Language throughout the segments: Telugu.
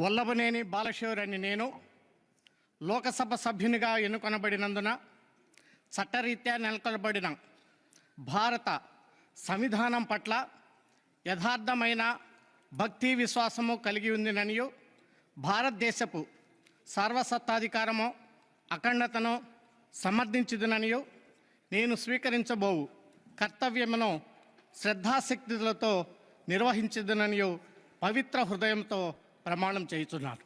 వల్లభనేని బాలశివర్ అని నేను లోకసభ సభ్యునిగా ఎన్నుకొనబడినందున చట్టరీత్యా నెలకొనబడిన భారత సంవిధానం పట్ల యథార్థమైన భక్తి విశ్వాసము కలిగి ఉందిననియు భారతదేశపు సార్వసత్తాధికారము అఖండతను సమర్థించుదుననియు నేను స్వీకరించబోవు కర్తవ్యమును శ్రద్ధాశక్తులతో నిర్వహించదుననియు పవిత్ర హృదయంతో ప్రమాణం చేయుచున్నాను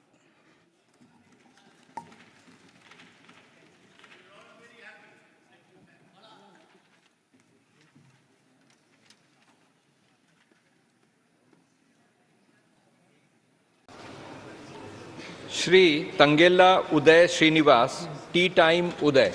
Shri Tangela Uday Srinivas T time Uday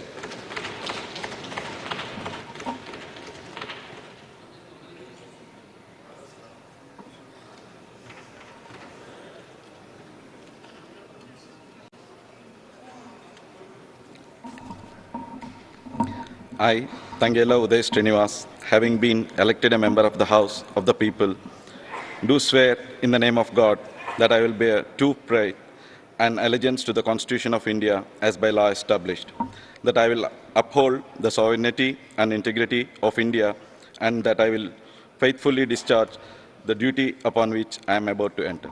I, Tangela Uday Srinivas, having been elected a member of the House of the People, do swear in the name of God that I will bear true pride and allegiance to the Constitution of India as by law established, that I will uphold the sovereignty and integrity of India, and that I will faithfully discharge the duty upon which I am about to enter.